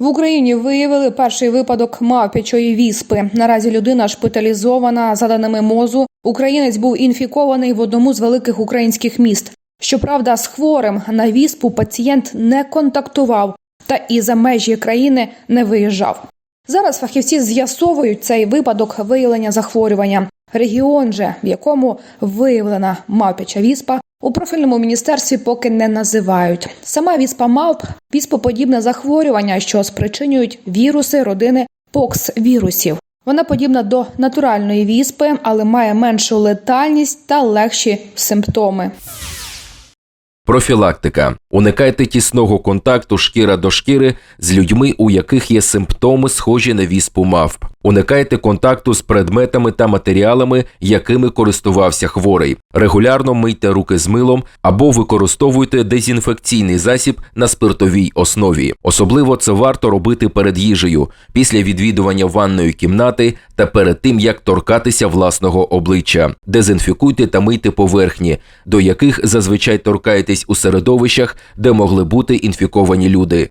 В Україні виявили перший випадок мавпячої віспи. Наразі людина шпиталізована. За даними мозу, українець був інфікований в одному з великих українських міст. Щоправда, з хворим на віспу пацієнт не контактував та і за межі країни не виїжджав. Зараз фахівці з'ясовують цей випадок виявлення захворювання. Регіон же, в якому виявлена мавпяча віспа, у профільному міністерстві поки не називають. Сама віспа мавп віспоподібне захворювання, що спричинюють віруси родини покс-вірусів. Вона подібна до натуральної віспи, але має меншу летальність та легші симптоми. Профілактика. Уникайте тісного контакту шкіра до шкіри з людьми, у яких є симптоми, схожі на віспу мавп. Уникайте контакту з предметами та матеріалами, якими користувався хворий. Регулярно мийте руки з милом або використовуйте дезінфекційний засіб на спиртовій основі. Особливо це варто робити перед їжею, після відвідування ванної кімнати та перед тим, як торкатися власного обличчя. Дезінфікуйте та мийте поверхні, до яких зазвичай торкаєтесь у середовищах, де могли бути інфіковані люди.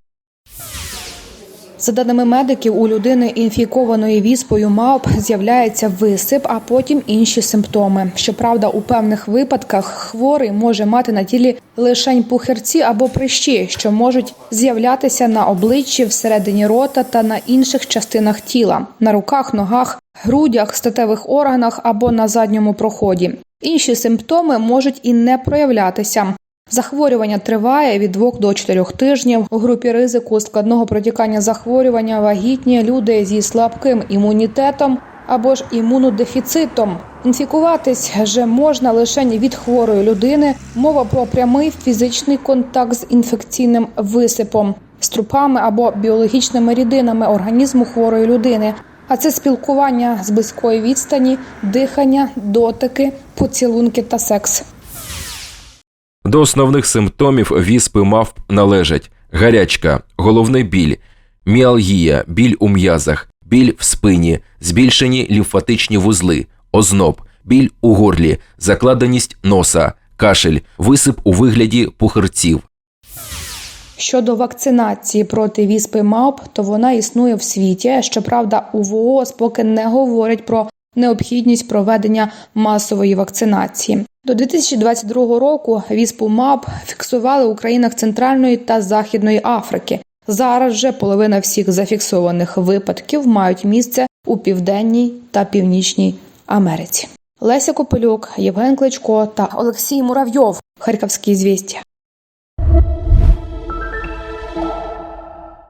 За даними медиків, у людини інфікованої віспою мавп з'являється висип, а потім інші симптоми. Щоправда, у певних випадках хворий може мати на тілі лишень пухирці або прищі, що можуть з'являтися на обличчі, всередині рота та на інших частинах тіла, на руках, ногах, грудях, статевих органах або на задньому проході. Інші симптоми можуть і не проявлятися. Захворювання триває від 2 до 4 тижнів. У групі ризику складного протікання захворювання вагітні люди зі слабким імунітетом або ж імунодефіцитом. Інфікуватись же можна лише від хворої людини. Мова про прямий фізичний контакт з інфекційним висипом, струпами або біологічними рідинами організму хворої людини. А це спілкування з близької відстані, дихання, дотики, поцілунки та секс. До основних симптомів віспи мавп належать гарячка, головний біль, міалгія, біль у м'язах, біль в спині, збільшені лімфатичні вузли, озноб, біль у горлі, закладеність носа, кашель, висип у вигляді пухирців. Щодо вакцинації проти віспи МАП, то вона існує в світі. Щоправда, у ВООЗ поки не говорять про необхідність проведення масової вакцинації. До 2022 року віспу МАП фіксували у країнах Центральної та Західної Африки. Зараз же половина всіх зафіксованих випадків мають місце у південній та північній Америці. Леся Копилюк, Євген Кличко та Олексій Муравйов. Харківські звістя.